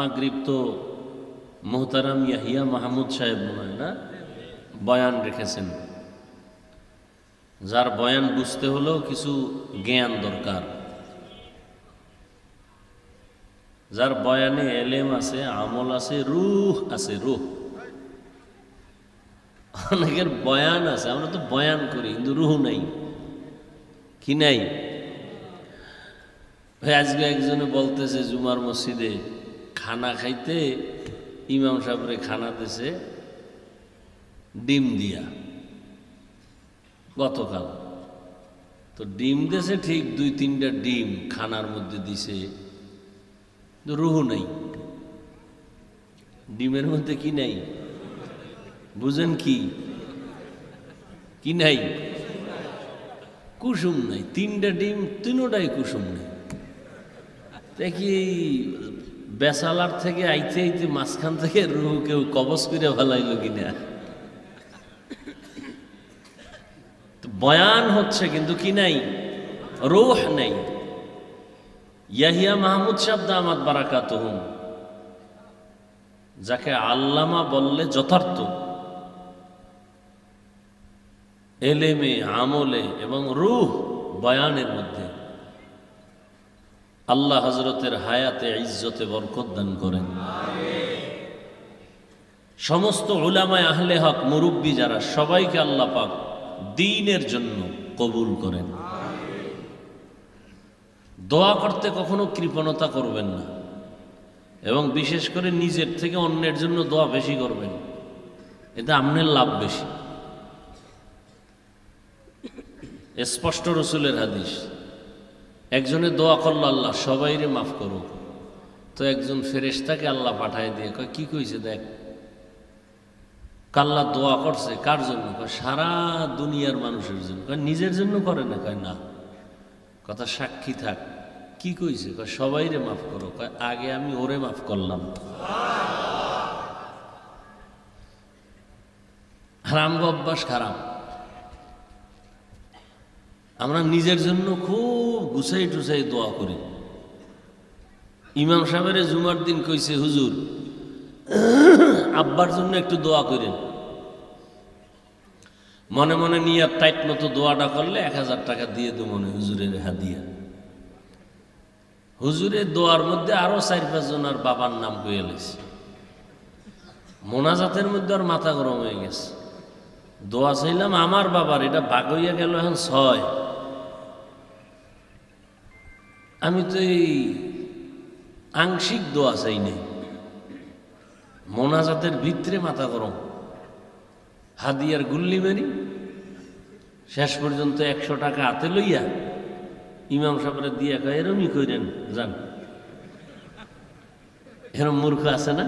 মাগরিব তো মোহতারাম ইয়াহিয়া মাহমুদ সাহেব মনে বয়ান রেখেছেন। যার বয়ান বুঝতে হলেও কিছু জ্ঞান দরকার। যার বয়ানে এলেম আছে, আমল আছে, রুহ আছে, রুহ। অনেকের বয়ান আছে, আমরা তো বয়ান করি, কিন্তু রুহ নাই। কি নাই? ভাই, আজকে একজনে বলতেছে, জুমার মসজিদে খানা খাইতে ইমাম সাহেবরে খানা দিছে, ডিম দিয়া। গতকাল। তো ডিম দেশে ঠিক দুই তিনটা ডিম খানার মধ্যে দিছে রুহু নাই। ডিমের মধ্যে কি নাই? বুঝেন কি? কি নাই? কুসুম নাই। তিনটা ডিম, তিনোটাই কুসুম নেই। দেখি বেসালার থেকে আইতে আইতে মাঝখান থেকে রুহু কেউ কবচ করে ভালাইল কিনা? বয়ান হচ্ছে কিন্তু কি নাই? রোহ নাই। ইয়াহিয়া মাহমুদ সাহেব দামাত বারাকাত যাকে আল্লামা বললে যথার্থ। এলেমে, আমলে এবং রুহ বয়ানের মধ্যে। আল্লাহ হজরতের হায়াতে ইজ্জতে বরকত দান করেন। সমস্ত উলামায় আহলে হক মুরব্বী যারা, সবাইকে আল্লাহ পাক দিনের জন্য কবুল করেন। দোয়া করতে কখনো কৃপণতা করবেন না। এবং বিশেষ করে নিজের থেকে অন্যের জন্য দোয়া বেশি করবেন। এতে আমনের লাভ বেশি। স্পষ্ট রসুলের হাদিস। একজনে দোয়া করল, আল্লাহ, সবাইরে মাফ করুক। তো একজন ফেরেশতাকে আল্লাহ পাঠায় দিয়ে কয়, কি কইছে দেখ? কাল্লা দোয়া করছে, কার জন্য? কয়, সারা দুনিয়ার মানুষের জন্য। কয়, নিজের জন্য করে না? কয়, না। কথা সাক্ষী থাক। কি কইছে? কয়, সবাইরে মাফ করো। কয়, আগে আমি ওরে মাফ করলাম। হারাম অভ্যাস খারাপ। আমরা নিজের জন্য খুব গুছাই টুসাই দোয়া করি। ইমাম সাহেবের জুমার দিন কইছে, হুজুর, আব্বার জন্য একটু দোয়া করেন। মনে মনে নিয়ে টাইট মতো দোয়াটা করলে এক হাজার টাকা দিয়ে দো মনে হুজুরের হাদিয়া। হুজুরের দোয়ার মধ্যে আরও চার পাঁচজন আর বাবার নাম কয়ে লেছে মোনাজাতের মধ্যে আর মাথা গরম হয়ে গেছে। দোয়া চাইলাম, আমার বাবার, এটা ভাগ হইয়া গেল এখন ছয়। আমি তো এই আংশিক দোয়া চাই নাই মোনাজাতের ভিতরে মাথা গরম। হাদিয়ার গুল্লি মেরি। শেষ পর্যন্ত একশো টাকা হাতে লইয়া ইমাম সাহেবের দিয়া কয় এরমই কইরেন, যান। এরম মূর্খ আছে না?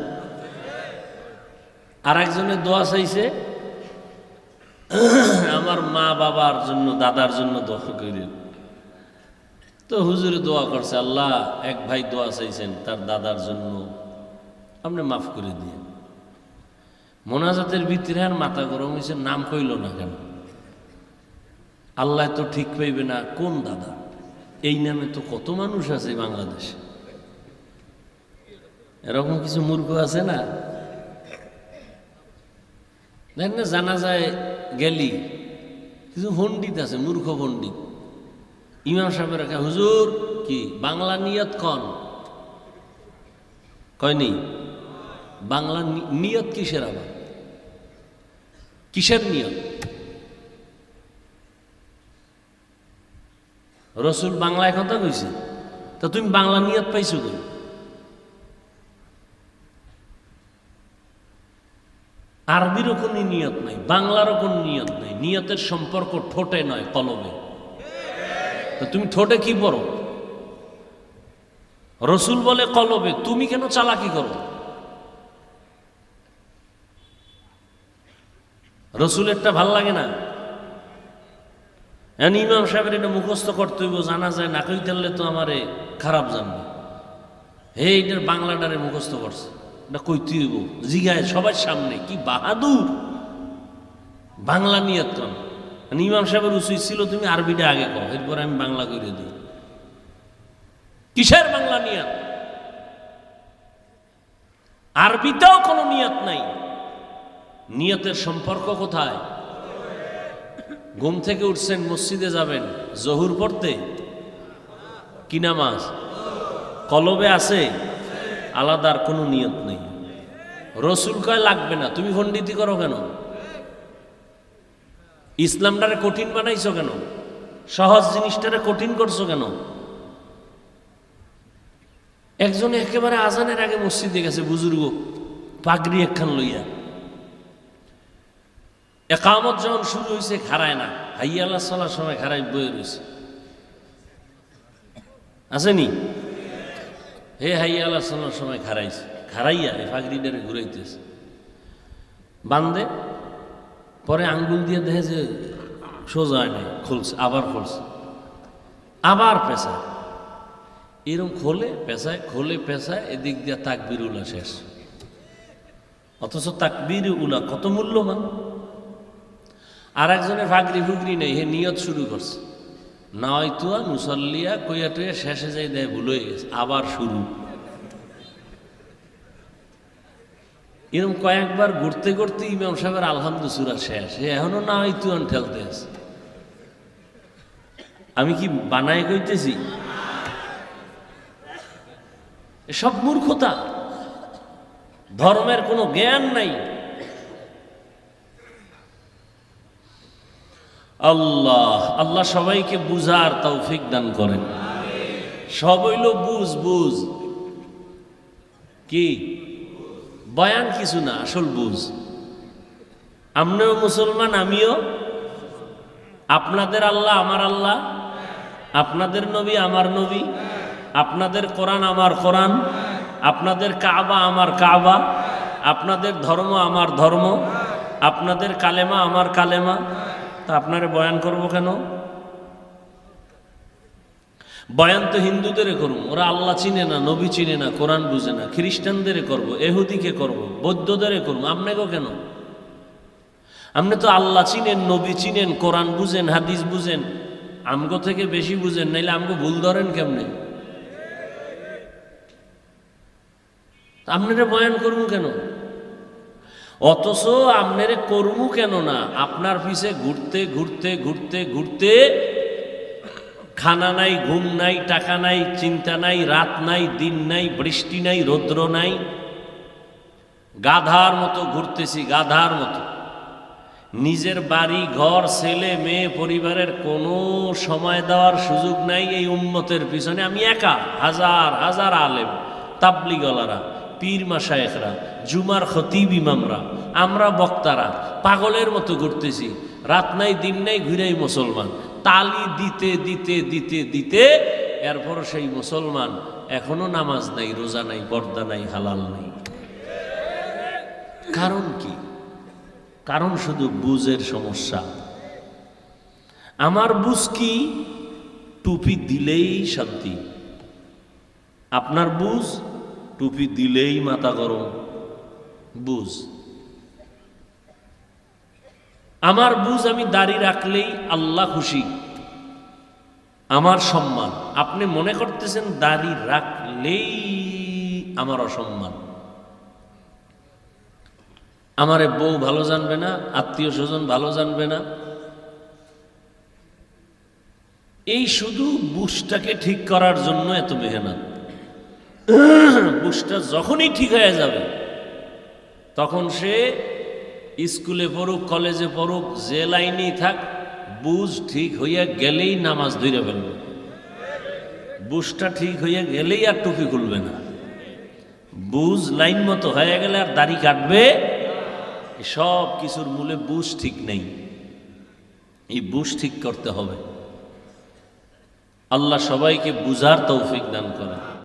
আর একজনের দোয়া চাইছে, আমার মা বাবার জন্য, দাদার জন্য দোয়া করেন তো হুজুরে দোয়া করছে, আল্লাহ, এক ভাই দোয়া চাইছেন তার দাদার জন্য। আপনি মাফ করে দিয়ে মোনাজাতের ভিতরে আর মাথা গরম হয়েছে, নাম কইল না কেন? আল্লাহ তো ঠিক পাইবে না কোন দাদা। এই নামে তো কত মানুষ আছে বাংলাদেশে। এরকম কিছু মূর্খ আছে না? দেখেন না, জানা যায় গেলি। কিছু পণ্ডিত আছে, মূর্খ পণ্ডিত। ইমাম সাহেবের রেখা হুজুর, কি বাংলা নিয়ত কন? কয়নি বাংলা নিয়ত কিসের আবার? কিসের নিয়ত? রসুল বাংলায় কথা কইছে, তা তুমি বাংলা নিয়ত পাইছো কই আরবিরও কোনো নিয়ত নাই, বাংলারও কোনো নিয়ত নাই, নিয়তের সম্পর্ক ঠোঁটে নয়, কলমে। তা তুমি ঠোঁটে কি পড়ো রসুল বলে কলবে, তুমি কেন চালাকি করো? রসুলেরটা ভালো লাগে না? ইমাম সাহেবের এটা মুখস্থ করতে হইব, জানা যায় না কই তাহলে তো আমারে খারাপ জানবে। হে, এটার বাংলাটারে মুখস্থ করছে। এটা কইতে হইব, জিগায় সবার সামনে, কি বাহাদুর! বাংলা মানে ইমাম সাহেবের উচিত ছিল, তুমি আরবিটা আগে কও, এরপর আমি বাংলা করে দিই। কিসের বাংলা নিয়াত? আরবিতেও কোনো নিয়ত নাই। নিয়তের সম্পর্ক কোথায়? ঘুম থেকে উঠছেন, মসজিদে যাবেন, জহুর পড়তে? কি নামাজ? কলবে আছে? আলাদার কোনো নিয়ত নেই। রসুল কয়, লাগবে না। তুমি খণ্ডিতি করো কেন? ইসলামটারে কঠিন বানাইছো কেন? সহজ জিনিসটারে কঠিন করছ কেন? একজন একেবারে আজানের আগে মসজিদে গেছে, বুজুর্গ, পাগড়ি একখান লইয়া। একামত যখন শুরু হয়েছে খারায় না। হাইয়া আল্লাহ চলার সময় খারাই বয়ে রয়েছে আসেনি? হে হাইয়া আল্লাহ চলার সময় খারাইছে খারাইয়া এই পাগড়িটারে ঘুরাইতেছে। বান্দে পরে আঙ্গুল দিয়ে দেখে যে সোজা নাই খুলছে, আবার খুলছে। আবার পেশায় এরকম খোলে পেশায় খোলে পেশায় এদিক দিয়ে তাকবির উলা শেষ অথচ তাকবির উলা কত মূল্যবান। আর একজনের ফাগরি ফুগরি নেই, হে নিয়ত শুরু করছে। নাওয়াইতুয়া, মুসল্লিয়া, কইয়া টুয়া শেষে যাই দেয়, ভুল হয়ে গেছে, আবার শুরু। এরকম কয়েকবার ঘুরতে ঘুরতে ইমাম সাহেবের আলহামদু সুরা শেষ। এখনও নাওয়াইতুয়ান ঠেলতে আছে আমি কি বানায় কইতেছি? সব মূর্খতা। ধর্মের কোনো জ্ঞান নাই। আল্লাহ আল্লাহ সবাইকে বুঝার তৌফিক দান করেন। সব হইল বুঝ বুঝ। কি? বয়ান কিছু না, আসল বুঝ। আপনিও মুসলমান, আমিও। আপনাদের আল্লাহ আমার আল্লাহ। আপনাদের নবী আমার নবী। আপনাদের কোরআন আমার কোরআন। আপনাদের কাবা আমার কাবা। আপনাদের ধর্ম আমার ধর্ম। আপনাদের কালেমা আমার কালেমা। তা আপনারে বয়ান করব কেন? বয়ান তো হিন্দুদের করব, ওরা আল্লাহ চিনে না, নবী চিনে না, কোরআন বুঝে না, খ্রিস্টানদের করব, এহুদিকে করব, বৌদ্ধদের করব আপনাকেও কেন? আপনি তো আল্লাহ চিনেন, নবী চিনেন, কোরআন বুঝেন, হাদিস বুঝেন, আমগো থেকে বেশি বুঝেন, নাইলে আমগো ভুল ধরেন কেমনে? আপনারা বয়ান করব কেন? অথচ আপনারে করব কেন না? আপনার পিছে ঘুরতে ঘুরতে ঘুরতে ঘুরতে খানা নাই, ঘুম নাই, টাকা নাই, চিন্তা নাই, রাত নাই, দিন নাই, বৃষ্টি নাই, রৌদ্র নাই। গাধার মতো ঘুরতেছি, গাধার মতো। নিজের বাড়ি, ঘর, ছেলে, মেয়ে, পরিবারের কোনো সময় দেওয়ার সুযোগ নাই এই উন্মতের পিছনে। আমি একা, হাজার হাজার আলেম, তাবলিগলারা, পীর মাসায়েখরা জুমার খতিব ইমামরা, আমরা বক্তারা, পাগলের মতো ঘুরতেছি। রাত নাই, দিন নাই, ঘুরেই মুসলমান। তালি দিতে দিতে দিতে দিতে এরপর সেই মুসলমান এখনও নামাজ নাই, রোজা নাই, পর্দা নাই, হালাল নাই। কারণ কি? কারণ শুধু বুঝের সমস্যা। আমার বুঝ কি? টুপি দিলেই শান্তি। আপনার বুঝ? টুপি দিলেই মাথা গরম। বুঝ। আমার বুঝ আমি দাড়ি রাখলেই আল্লাহ খুশি। আমার সম্মান। আপনি মনে করতেছেন দাড়ি রাখলেই আমার অসম্মান। আমারে বউ ভালো জানবে না, আত্মীয় স্বজন ভালো জানবে না। এই শুধু বুশটাকে ঠিক করার জন্য এত মেহনত। বুশটা যখনই ঠিক হয়ে যাবে, তখন সে স্কুলে পড়ুক, কলেজে পড়ুক, যে লাইনেই থাক, বুঝ ঠিক হইয়া গেলেই নামাজ ধরে ফেলবে। বুঝটা ঠিক হইয়া গেলেই আর টুপি খুলবে না। বুঝ লাইন মতো হয়ে গেলে আর দাড়ি কাটবে সব কিছুর মূলে বুঝ ঠিক নেই। এই বুঝ ঠিক করতে হবে। আল্লাহ সবাইকে বুঝার তৌফিক দান করে